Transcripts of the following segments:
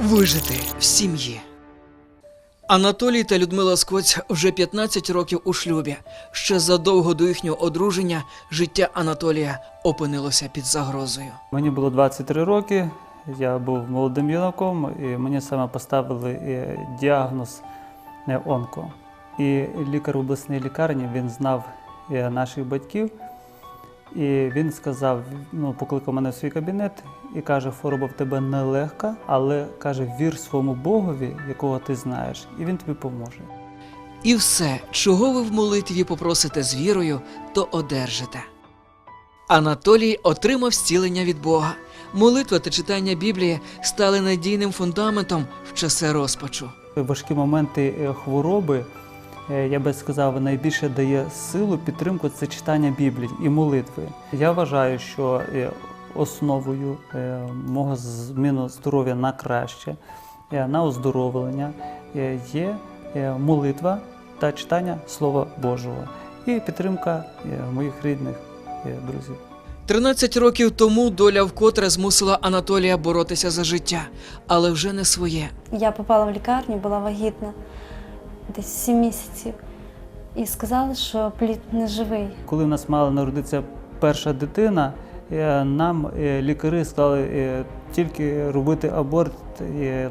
Вижити в сім'ї. Анатолій та Людмила Скоць вже 15 років у шлюбі. Ще задовго до їхнього одруження життя Анатолія опинилося під загрозою. Мені було 23 роки, я був молодим юнаком, і мені саме поставили е, діагноз е, онко. І лікар в обласній лікарні він знав е, наших батьків, і він сказав: ну, покликав мене в свій кабінет і каже: хвороба в тебе нелегка, але каже, вір своєму Богові, якого ти знаєш, і він тобі поможе. І все, чого ви в молитві попросите з вірою, то одержите. Анатолій отримав зцілення від Бога. Молитва та читання Біблії стали надійним фундаментом в часи розпачу. важкі моменти е, хвороби, я би сказав, найбільше дає силу, підтримку це читання Біблії і молитви. Я вважаю, що е, основою е, мого зміну здоров'я на краще, е, на оздоровлення е, є е, молитва та читання Слова Божого і підтримка е, моїх рідних е, друзів. 13 років тому доля вкотре змусила Анатолія боротися за життя, але вже не своє. Я попала в лікарню, була вагітна десь 7 місяців. І сказали, що плід не живий. Коли в нас мала народитися перша дитина, е, нам е, лікарі сказали е, тільки робити аборт,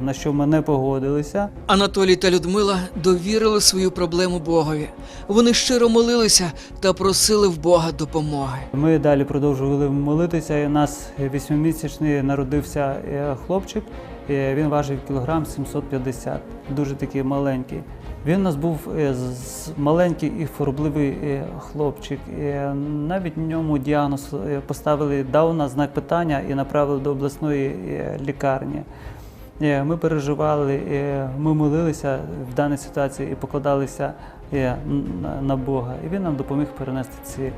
на що ми не погодилися. Анатолій та Людмила довірили свою проблему Богові. Вони щиро молилися та просили в Бога допомоги. Ми далі продовжували молитися. І у нас вісьмимісячний народився хлопчик. Він важив кілограм 750, дуже такий маленький. Він у нас був е, маленький і хворобливий е, хлопчик. Е, Навіть ньому діагноз поставили Дауна, знак питання і направили до обласної лікарні. Ми переживали, ми молилися в даній ситуації і покладалися на- Бога. І він нам допоміг перенести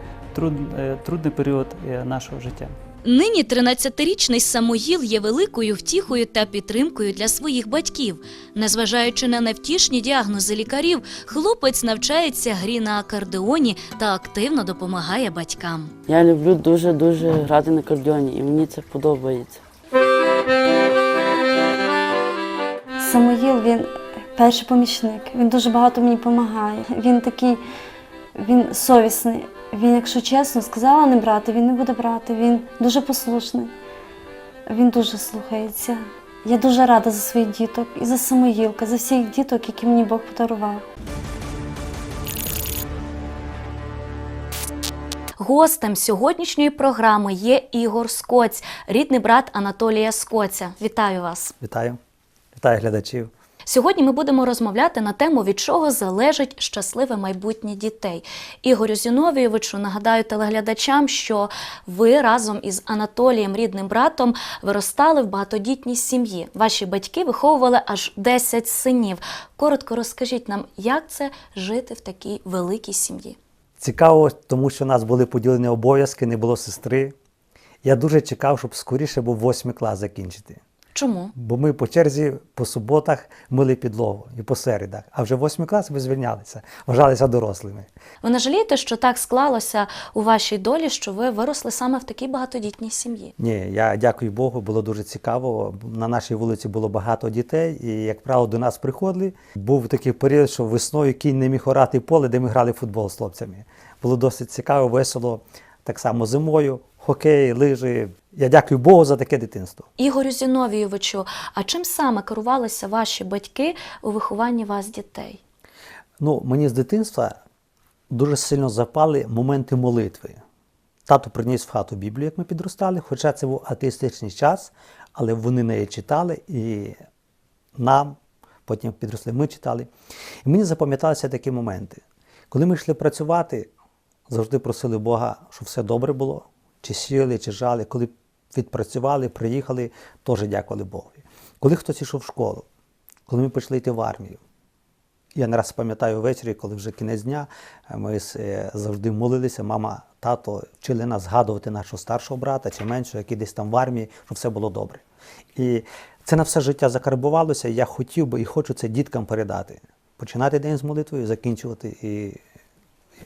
е, трудний період нашого життя. Нині 13-річний Самоїл є великою втіхою та підтримкою для своїх батьків. Незважаючи на невтішні діагнози лікарів, хлопець навчається грі на акордеоні та активно допомагає батькам. Я люблю дуже-дуже грати на кордоні, і мені це подобається. Самоїл він перший помічник. Він дуже багато мені допомагає. Він такий, він совісний. Він, якщо чесно, сказала не брати, він не буде брати. Він дуже послушний. Він дуже слухається. Я дуже рада за своїх діток і за Самоїлка, за всіх діток, які мені Бог подарував. Гостем сьогоднішньої програми є Ігор Скоць, рідний брат Анатолія Скоця. Вітаю вас! Вітаю. Вітаю глядачів. Сьогодні ми будемо розмовляти на тему, від чого залежить щасливе майбутнє дітей. Ігорю Зіновійовичу, нагадаю телеглядачам, що ви разом із Анатолієм, рідним братом, виростали в багатодітній сім'ї. Ваші батьки виховували аж 10 синів. Коротко розкажіть нам, як це жити в такій великій сім'ї. Цікаво, тому що у нас були поділені обов'язки, не було сестри. Я дуже чекав, щоб скоріше був восьмий клас закінчити. Чому? Бо ми по черзі по суботах мили підлогу і по середах. А вже восьмий клас ми звільнялися, вважалися дорослими. Ви не жалієте, що так склалося у вашій долі, що ви виросли саме в такій багатодітній сім'ї? Ні, я дякую Богу, було дуже цікаво. На нашій вулиці було багато дітей, і, як правило, до нас приходили. Був такий період, що весною кінь не міг орати поле, де ми грали в футбол з хлопцями. Було досить цікаво, весело. Так само зимою, хокей, лижі. Я дякую Богу за таке дитинство. Ігорю Зіновійовичу, а чим саме керувалися ваші батьки у вихованні вас дітей? Ну, мені з дитинства дуже сильно запали моменти молитви. Тато приніс в хату Біблію, як ми підростали, хоча це був атеїстичний час, але вони неї читали і нам, потім підросли, ми читали. І мені запам'яталися такі моменти. Коли ми йшли працювати, завжди просили Бога, щоб все добре було, чи сіяли, чи жали. Коли відпрацювали, приїхали, теж дякували Богові. Коли хтось йшов в школу, коли ми почали йти в армію. Я не раз пам'ятаю ввечері, коли вже кінець дня, е, ми е, завжди молилися. Мама, тато вчили нас згадувати нашого старшого брата чи меншого, який десь там в армії, щоб все було добре. І це на все життя закарбувалося. і Я хотів би і хочу це діткам передати. Починати день з молитвою, закінчувати і,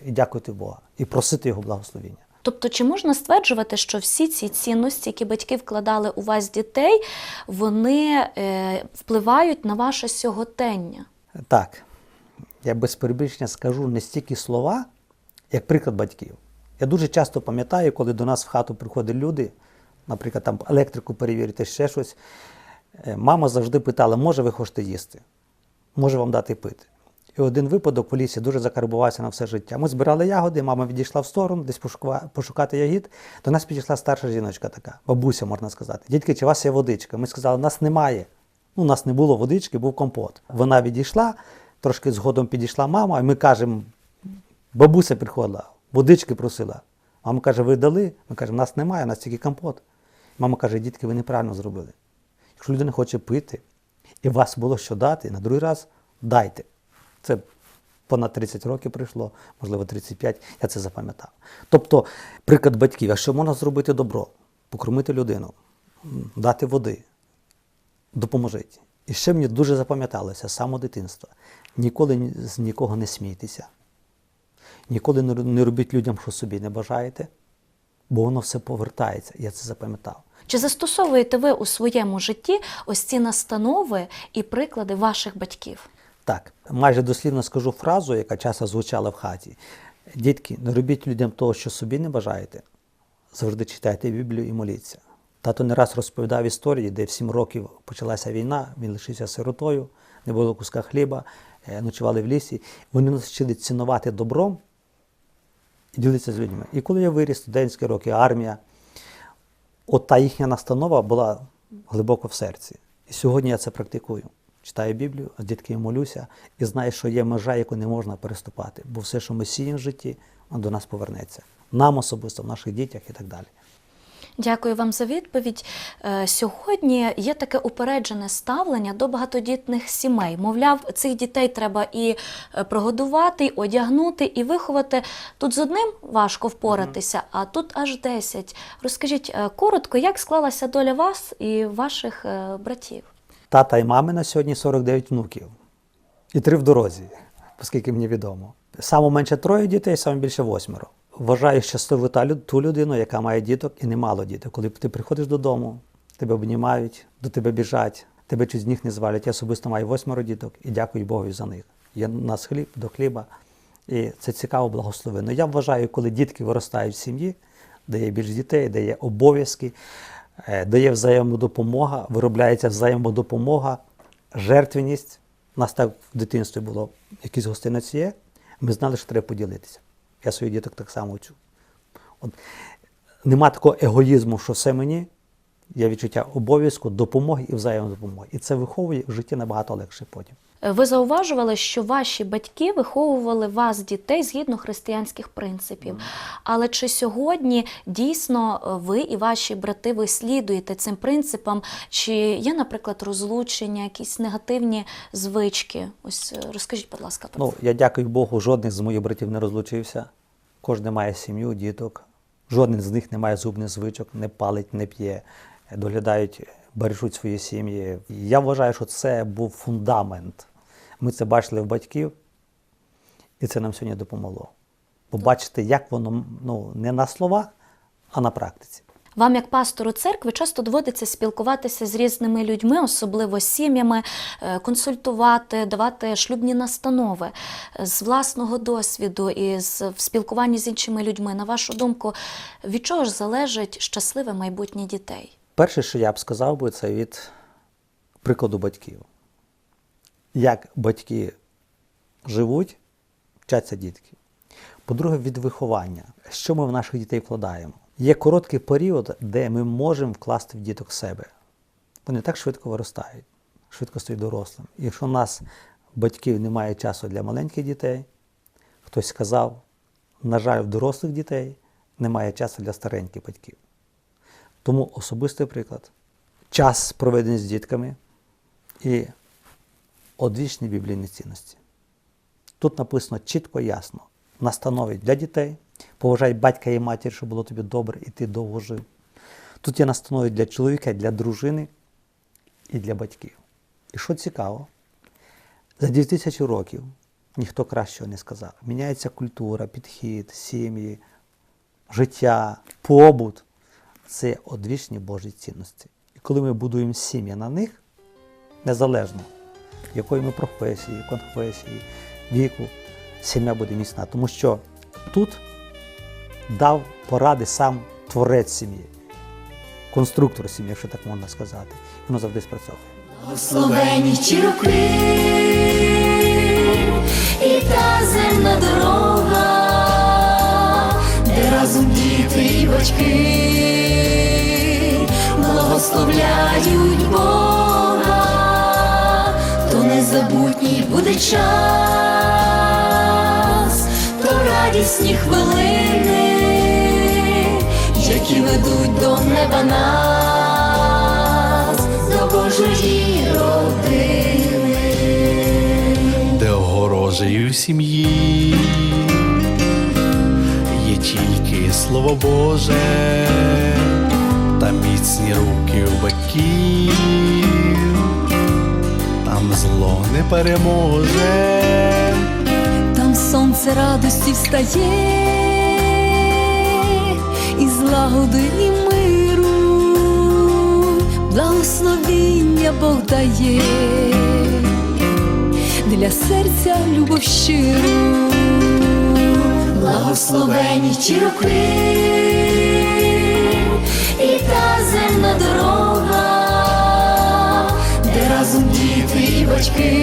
і дякувати Бога, і просити Його благословення. Тобто, чи можна стверджувати, що всі ці цінності, які батьки вкладали у вас дітей, вони е, впливають на ваше сьогодення? Так, я без перебільшення скажу не стільки слова, як приклад батьків. Я дуже часто пам'ятаю, коли до нас в хату приходять люди, наприклад, там електрику перевірити, ще щось. Е, Мама завжди питала, може ви хочете їсти, може вам дати пити. І один випадок в лісі дуже закарбувався на все життя. Ми збирали ягоди, мама відійшла в сторону, десь пошукати ягід. До нас підійшла старша жіночка така, бабуся, можна сказати. Дітки, чи у вас є водичка? Ми сказали, у нас немає. Ну, у нас не було водички, був компот. Вона відійшла, трошки згодом підійшла мама, і ми кажемо, бабуся приходила, водички просила. Мама каже, ви дали? Ми кажемо, нас немає, у нас тільки компот. Мама каже, дітки, ви неправильно зробили. Якщо людина хоче пити, і у вас було що дати, на другий раз дайте. Це понад 30 років пройшло, можливо, 35, я це запам'ятав. Тобто, приклад батьків, а що можна зробити добро? Покормити людину, дати води, допоможіть. І ще мені дуже запам'яталося з самого дитинства. Ніколи з нікого не смійтеся. Ніколи не робіть людям, що собі не бажаєте, бо воно все повертається. Я це запам'ятав. Чи застосовуєте ви у своєму житті ось ці настанови і приклади ваших батьків? Так, майже дослівно скажу фразу, яка часто звучала в хаті. Дітки, не робіть людям того, що собі не бажаєте. Завжди читайте Біблію і моліться. Тато не раз розповідав історії, де в сім років почалася війна, він лишився сиротою, не було куска хліба, е, ночували в лісі. Вони нас вчили цінувати добром і ділитися з людьми. І коли я виріс, студентські роки, армія, от та їхня настанова була глибоко в серці. І сьогодні я це практикую. Читаю Біблію, а з дітками молюся і знаю, що є межа, яку не можна переступати. Бо все, що ми сіємо в житті, воно до нас повернеться. Нам особисто, в наших дітях і так далі. Дякую вам за відповідь. Е, Сьогодні є таке упереджене ставлення до багатодітних сімей. Мовляв, цих дітей треба і е, прогодувати, і одягнути, і виховати. Тут з одним важко впоратися, а тут аж 10. Розкажіть е, коротко, як склалася доля вас і ваших братів? Тата і мами на сьогодні 49 внуків. І три в дорозі, оскільки мені відомо. Саме менше троє дітей, саме більше восьмеро. Вважаю щасливу та ту людину, яка має діток і немало діток. Коли ти приходиш додому, тебе обнімають, до тебе біжать, тебе чуть з ніг не звалять. Я особисто маю восьмеро діток і дякую Богу за них. Є у нас хліб до хліба. І це цікаво, благословенно. Я вважаю, коли дітки виростають в сім'ї, де є більш дітей, де є обов'язки, е, де є взаємодопомога, виробляється взаємодопомога, жертвеність. У нас так в дитинстві було якийсь гостинець є, ми знали, що треба поділитися. Я своїх діток так само вчу. От, нема такого егоїзму, що все мені, є відчуття обов'язку, допомоги і взаємодопомоги. І це виховує в житті набагато легше потім. Е, Ви зауважували, що ваші батьки виховували вас, дітей, згідно християнських принципів. Але чи сьогодні дійсно е, ви і ваші брати ви слідуєте цим принципам? Чи є, наприклад, розлучення, якісь негативні звички? Ось е, розкажіть, будь ласка, про Ну, я дякую Богу, жодних з моїх братів не розлучився. Кожен має сім'ю, діток. Жоден з них не має зубних звичок, не палить, не п'є, доглядають, бережуть свої сім'ї. Я вважаю, що це був фундамент. Ми це бачили в батьків, і це нам сьогодні допомогло. Побачити, як воно ну, не на словах, а на практиці. Вам, як пастору церкви, часто доводиться спілкуватися з різними людьми, особливо з сім'ями, е, консультувати, давати шлюбні настанови Е, з власного досвіду і з в спілкуванні з іншими людьми. На вашу думку, від чого ж залежить щасливе майбутнє дітей? Перше, що я б сказав би, це від прикладу батьків. Як батьки живуть, вчаться дітки. По-друге, від виховання. Що ми в наших дітей вкладаємо? Є короткий період, де ми можемо вкласти в діток себе. Вони так швидко виростають, швидко стають дорослим. І якщо у нас батьків немає часу для маленьких дітей, хтось сказав, на жаль, в дорослих дітей немає часу для стареньких батьків. Тому особистий приклад. Час проведений з дітками і одвічні біблійні цінності. Тут написано чітко і ясно: настанови для дітей, поважай батька і матір, щоб було тобі добре, і ти довго жив. Тут є настанови для чоловіка, для дружини і для батьків. І що цікаво, за 2000 років ніхто кращого не сказав. Міняється культура, підхід, сім'ї, життя, побут це одвічні Божі цінності. І коли ми будуємо сім'ї на них, незалежно якої ми професії, конфесії, віку, сім'я буде міцна. Тому що тут дав поради сам творець сім'ї, конструктор сім'ї, якщо так можна сказати. Воно завжди спрацьовує. Благословені ті і та земна дорога, де разом діти і батьки благословляють Бога, незабутній буде час, то радісні хвилини, які ведуть до неба нас, до Божої родини. де огорожею в сім'ї є тільки слово Боже та міцні руки у батьків, зло не переможе. Там сонце радості встає, і злагоди і миру, благословіння Бог дає, для серця любов щиру, благословені ті роки, батьки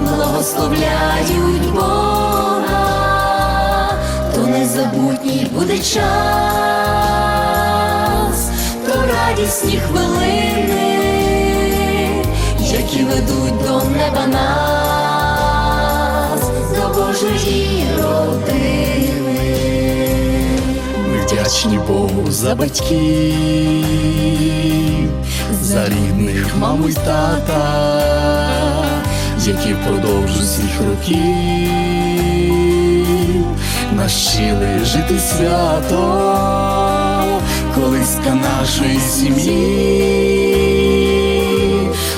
благословляють Бога, то незабутній буде час, то радісні хвилини, які ведуть до неба нас, до Божої родини. Ми вдячні Богу за батьків, за рідних маму й тата, які впродовж усіх років навчили жити свято, колиска нашої сім'ї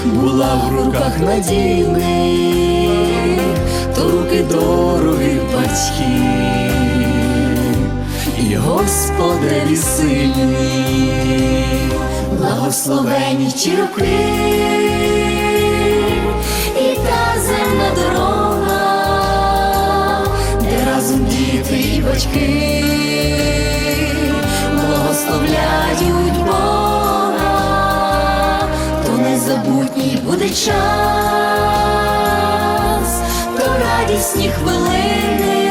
була в руках надійних, то руки дороги батьків і Господеві сильні, благословені ті роки, і та земна дорога, де разом діти і батьки благословляють Бога, то незабутній буде час, то радісні хвилини,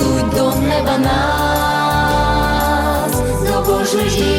ведуть до неба нас, до Божої.